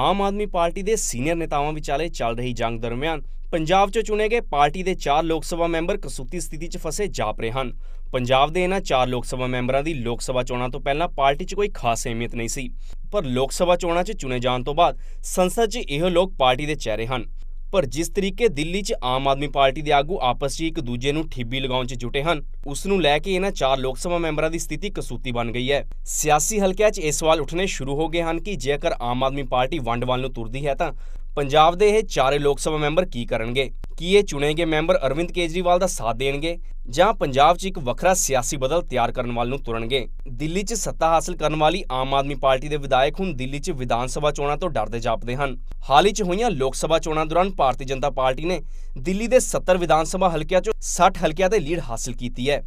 Aam Aadmi party ਦੇ senior ਨੇਤਾਵਾਂ ਵਿਚਾਲੇ ਚੱਲ ਰਹੀ ਜੰਗ ਦਰਮਿਆਨ ਪੰਜਾਬ 'ਚ ਚੁਣੇ ਗਏ ਪਾਰਟੀ ਦੇ 4 ਲੋਕ ਸਭਾ ਮੈਂਬਰ ਕਸੂਤੀ ਸਥਿਤੀ 'ਚ ਫਸੇ ਜਾਪ ਰਹੇ ਹਨ। ਪੰਜਾਬ ਦੇ ਇਹਨਾਂ 4 ਲੋਕ ਸਭਾ ਮੈਂਬਰਾਂ ਦੀ ਲੋਕ ਸਭਾ ਚੋਣਾਂ ਤੋਂ ਪਹਿਲਾਂ ਪਾਰਟੀ 'ਚ ਕੋਈ ਖਾਸ ਅਹਿਮੀਅਤ ਨਹੀਂ ਸੀ। ਪਰ ਲੋਕ ਸਭਾ ਚੋਣਾਂ 'ਚ ਚੁਣੇ ਜਾਣ ਤੋਂ ਬਾਅਦ ਸੰਸਦ 'ਚ ਇਹ ਲੋਕ ਪਾਰਟੀ ਦੇ ਚਿਹਰੇ ਹਨ। ਪਰ ਜਿਸ ਤਰੀਕੇ ਦਿੱਲੀ 'ਚ ਆਮ ਆਦਮੀ ਪਾਰਟੀ ਦੇ ਆਗੂ ਆਪਸ 'ਚ ਇੱਕ ਦੂਜੇ ਨੂੰ ਠਿੱਬੀ ਲਗਾਉਣ 'ਚ ਜੁਟੇ ਹਨ, ਉਸ ਨੂੰ ਲੈ ਕੇ ਇਹਨਾਂ ਚਾਰ ਲੋਕ ਸਭਾ ਮੈਂਬਰਾਂ ਦੀ ਸਥਿਤੀ ਕਸੂਤੀ ਬਣ ਗਈ ਹੈ। ਸਿਆਸੀ ਹਲਕਿਆਂ 'ਚ ਇਹ ਸਵਾਲ ਉੱਠਣੇ ਸ਼ੁਰੂ ਹੋ ਗਏ ਹਨ ਕਿ ਜੇਕਰ ਆਮ ਆਦਮੀ ਪਾਰਟੀ ਵੰਡ ਵੱਲ ਨੂੰ ਤੁਰਦੀ ਹੈ ਤਾਂ ਪੰਜਾਬ ਦੇ ਇਹ ਚਾਰੇ ਲੋਕ ਸਭਾ ਮੈਂਬਰ ਕੀ ਕਰਨਗੇ? ਕੀ ਇਹ ਚੁਣੇ ਗਏ ਮੈਂਬਰ ਅਰਵਿੰਦ ਕੇਜਰੀਵਾਲ ਦਾ ਸਾਥ ਦੇਣਗੇ ਜਾਂ ਪੰਜਾਬ 'ਚ ਇੱਕ ਵੱਖਰਾ ਸਿਆਸੀ ਬਦਲ ਤਿਆਰ ਕਰਨ ਵੱਲ ਨੂੰ ਤੁਰਨਗੇ? ਦਿੱਲੀ 'ਚ ਸੱਤਾ ਹਾਸਲ ਕਰਨ ਵਾਲੀ ਆਮ ਆਦਮੀ ਪਾਰਟੀ ਦੇ ਵਿਧਾਇਕ ਹੁਣ ਦਿੱਲੀ 'ਚ ਵਿਧਾਨ ਸਭਾ ਚੋਣਾਂ ਤੋਂ ਡਰਦੇ ਜਾਪਦੇ ਹਨ। ਹਾਲ ਹੀ 'ਚ ਹੋਈਆਂ ਲੋਕ ਸਭਾ ਚੋਣਾਂ ਦੌਰਾਨ ਭਾਰਤੀ ਜਨਤਾ ਪਾਰਟੀ ਨੇ ਦਿੱਲੀ ਦੇ 70 ਵਿਧਾਨ ਸਭਾ ਹਲਕਿਆਂ 'ਚੋਂ 60 ਹਲਕਿਆਂ ਤੇ ਲੀਡ ਹਾਸਲ ਕੀਤੀ ਹੈ।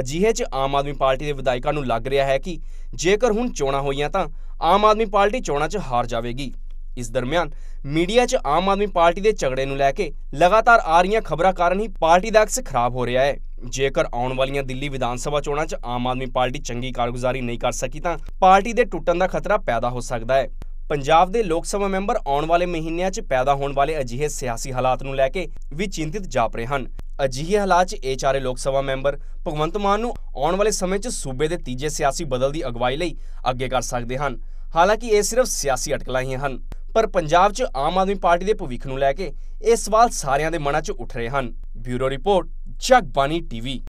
ਅਜਿਹੇ 'ਚ ਆਮ ਆਦਮੀ ਪਾਰਟੀ ਦੇ ਵਿਧਾਇਕਾਂ ਨੂੰ ਲੱਗ ਰਿਹਾ ਹੈ ਕਿ ਜੇਕਰ ਹੁਣ ਚੋਣਾਂ ਹੋਈਆਂ ਤਾਂ ਆਮ ਆਦਮੀ ਪਾਰਟੀ ਚੋਣਾਂ 'ਚ ਹਾਰ ਜਾਵੇਗੀ। ਇਸ ਦਰਮਿਆਨ ਮੀਡੀਆ 'ਚ ਆਮ ਆਦਮੀ ਪਾਰਟੀ ਦੇ ਝਗੜੇ ਨੂੰ ਲੈ ਕੇ ਲਗਾਤਾਰ ਆ ਰਹੀਆਂ ਖਬਰਾਂ ਕਾਰਨ ਹੀ ਪਾਰਟੀ ਦਾ ਅਕਸ ਖਰਾਬ ਹੋ ਰਿਹਾ ਹੈ। ਜੇਕਰ ਆਉਣ ਵਾਲੀਆਂ ਦਿੱਲੀ ਵਿਧਾਨ ਸਭਾ ਚੋਣਾਂ 'ਚ ਆਮ ਆਦਮੀ ਪਾਰਟੀ ਚੰਗੀ ਕਾਰਗੁਜ਼ਾਰੀ ਨਹੀਂ ਕਰ ਸਕੀ ਤਾਂ ਪਾਰਟੀ ਦੇ ਟੁੱਟਣ ਦਾ ਖਤਰਾ ਪੈਦਾ ਹੋ ਸਕਦਾ ਹੈ। ਪੰਜਾਬ ਦੇ ਲੋਕ ਸਭਾ ਮੈਂਬਰ ਆਉਣ ਵਾਲੇ ਮਹੀਨਿਆਂ 'ਚ ਪੈਦਾ ਹੋਣ ਵਾਲੇ ਅਜਿਹੇ ਸਿਆਸੀ ਹਾਲਾਤ ਨੂੰ ਲੈ ਕੇ ਵੀ ਚਿੰਤਿਤ ਜਾਪ ਰਹੇ ਹਨ। ਅਜਿਹੇ ਹਾਲਾਤ 'ਚ ਇਹ ਚਾਰੇ ਲੋਕ ਸਭਾ ਮੈਂਬਰ ਭਗਵੰਤ ਮਾਨ ਨੂੰ ਆਉਣ ਵਾਲੇ ਸਮੇਂ 'ਚ ਸੂਬੇ ਦੇ ਤੀਜੇ ਸਿਆਸੀ ਬਦਲ ਦੀ ਅਗਵਾਈ ਲਈ ਅੱਗੇ ਕਰ ਸਕਦੇ ਹਨ। ਹਾਲਾਂਕਿ ਇਹ ਸਿਰਫ ਸਿਆਸੀ ਅਟਕਲਾਂ ਹੀ ਹਨ। ਪਰ ਪੰਜਾਬ 'ਚ ਆਮ ਆਦਮੀ ਪਾਰਟੀ ਦੇ ਭਵਿੱਖ ਨੂੰ ਲੈ ਕੇ ਇਹ ਸਵਾਲ ਸਾਰਿਆਂ ਦੇ ਮਨਾਂ 'ਚ ਉੱਠ ਰਹੇ ਹਨ। Bureau report Jagbani TV.